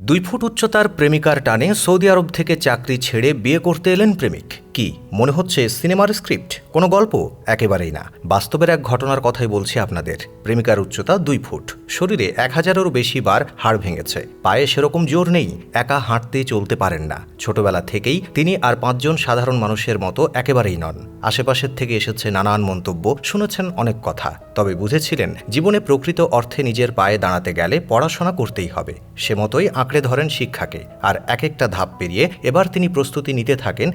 দুই ফুট উচ্চতার প্রেমিকার টানে সৌদি আরব থেকে চাকরি ছেড়ে বিয়ে করতে এলেন প্রেমিক। কি? মনে হচ্ছে সিনেমার স্ক্রিপ্ট? কোনো গল্প? একেবারেই না। বাস্তবের এক ঘটনার কথাই বলছি আপনাদের। প্রেমিকার উচ্চতা দুই ফুট। শরীরে এক হাজারেরও বেশি বার হাড় ভেঙেছে। পায়ে সেরকম জোর নেই। একা হাঁটতে চলতে পারেন না। ছোটবেলা থেকেই তিনি আর পাঁচজন সাধারণ মানুষের মতো একেবারেই নন। আশেপাশের থেকে এসেছে নানান মন্তব্য, শুনেছেন অনেক কথা। তবে বুঝেছিলেন, জীবনে প্রকৃত অর্থে নিজের পায়ে দাঁড়াতে গেলে পড়াশোনা করতেই হবে। সে মতোই আঁকড়ে ধরেন শিক্ষাকে। আর এক একটা ধাপ পেরিয়ে এবার তিনি প্রস্তুতি নিতে থাকেন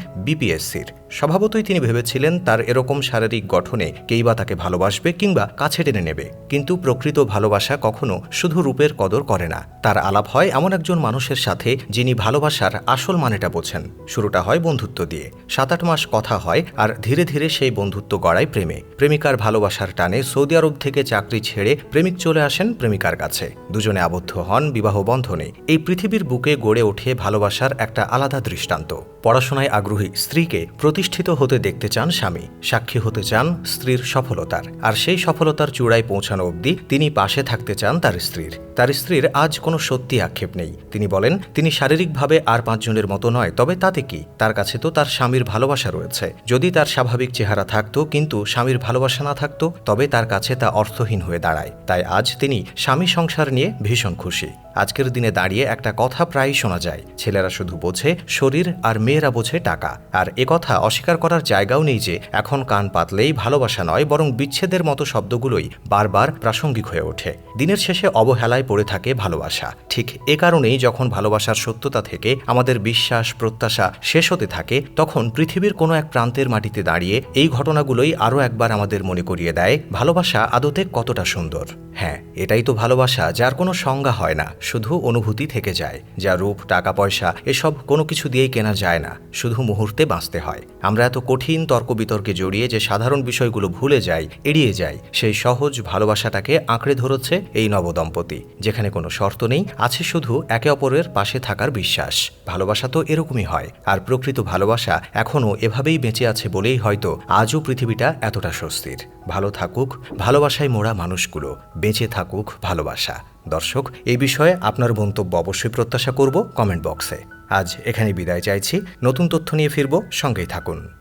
বিপিএসসির স্বভাবতই তিনি ভেবেছিলেন তার এরকম শারীরিক গঠনে কেই বা তাকে ভালোবাসবে কিংবা কাছে টেনে নেবে। কিন্তু প্রকৃত ভালোবাসা কখনো শুধু রূপের কদর করে না। তার আলাপ হয় এমন একজন মানুষের সাথে যিনি ভালোবাসার আসল মানেটা বোঝেন। শুরুটা হয় বন্ধুত্ব দিয়ে। সাত আট মাস কথা হয় আর ধীরে ধীরে সেই বন্ধুত্ব গড়ায় প্রেমে। প্রেমিকার ভালোবাসার টানে সৌদি আরব থেকে চাকরি ছেড়ে প্রেমিক চলে আসেন প্রেমিকার কাছে। দুজনে আবদ্ধ হন, বিবাহ বন্ধনে। এই পৃথিবীর বুকে গড়ে ওঠে ভালোবাসার একটা আলাদা দৃষ্টান্ত। পড়াশোনায় আগ্রহী স্ত্রীকে প্রতিষ্ঠিত হতে দেখতে চান স্বামী, সাক্ষী হতে চান স্ত্রীর সফলতার। আর সেই সফলতার চূড়ায় পৌঁছানো অবধি তিনি পাশে থাকতে চান তার স্ত্রীর। তার স্ত্রীর আজ কোনো সত্যি আক্ষেপ নেই। তিনি বলেন, তিনি শারীরিকভাবে আর পাঁচজনের মতো নয়, তবে তাতে কি? তার কাছে তো তার স্বামীর ভালোবাসা রয়েছে। যদি তার স্বাভাবিক চেহারা থাকতো, কিন্তু স্বামীর ভালোবাসা না থাকতো, তবে তার কাছে তা অর্থহীন হয়ে দাঁড়ায়। তাই আজ তিনি স্বামী সংসার নিয়ে ভীষণ খুশি। আজকের দিনে দাঁড়িয়ে একটা কথা প্রায়ই শোনা যায়। ছেলেরা শুধু বোঝে, শরীর আর মেয়েরা বোঝে টাকা। আর কথা অস্বীকার করার জায়গাও নেই যে এখন কান পাতলেই ভালোবাসা নয়, বরং বিচ্ছেদের মতো শব্দগুলোই বারবার প্রাসঙ্গিক হয়ে ওঠে। দিনের শেষে অবহেলায় পড়ে থাকে ভালোবাসা। ঠিক এ কারণেই যখন ভালোবাসার সত্যতা থেকে আমাদের বিশ্বাস, প্রত্যাশা শেষ হতে থাকে, তখন পৃথিবীর কোনো এক প্রান্তের মাটিতে দাঁড়িয়ে এই ঘটনাগুলোই আরও একবার আমাদের মনে করিয়ে দেয়, ভালোবাসা আদতে কতটা সুন্দর। হ্যাঁ এটাই তো ভালোবাসা, যার কোনো সংজ্ঞা হয় না। শুধু অনুভূতি থেকে যায়, যা রূপ, টাকা, পয়সা, এসব কোনো কিছু দিয়েই কেনা যায় না, শুধু মুহূর্তে বাঁচতে হয়। আমরা এত কঠিন তর্ক বিতর্কে জড়িয়ে যে সাধারণ বিষয়গুলো ভুলে যাই, এড়িয়ে যাই, সেই সহজ ভালোবাসাটাকে আঁকড়ে ধরেছে এই নবদম্পতি, যেখানে কোনো শর্ত নেই, আছে শুধু একে অপরের পাশে থাকার বিশ্বাস। ভালোবাসা তো এরকমই হয়, আর প্রকৃত ভালোবাসা এখনও এভাবেই বেঁচে আছে বলেই হয়তো আজও পৃথিবীটা এতটা স্বস্তির। ভালো থাকুক, ভালোবাসায় মোড়া মানুষগুলো বেঁচে থাকুক ভালোবাসা। দর্শক, এ বিষয়ে আপনার মন্তব্য অবশ্যই প্রত্যাশা করব কমেন্ট বক্সে। আজ এখানে বিদায় চাইছি। নতুন তথ্য নিয়ে ফিরব, সঙ্গেই থাকুন।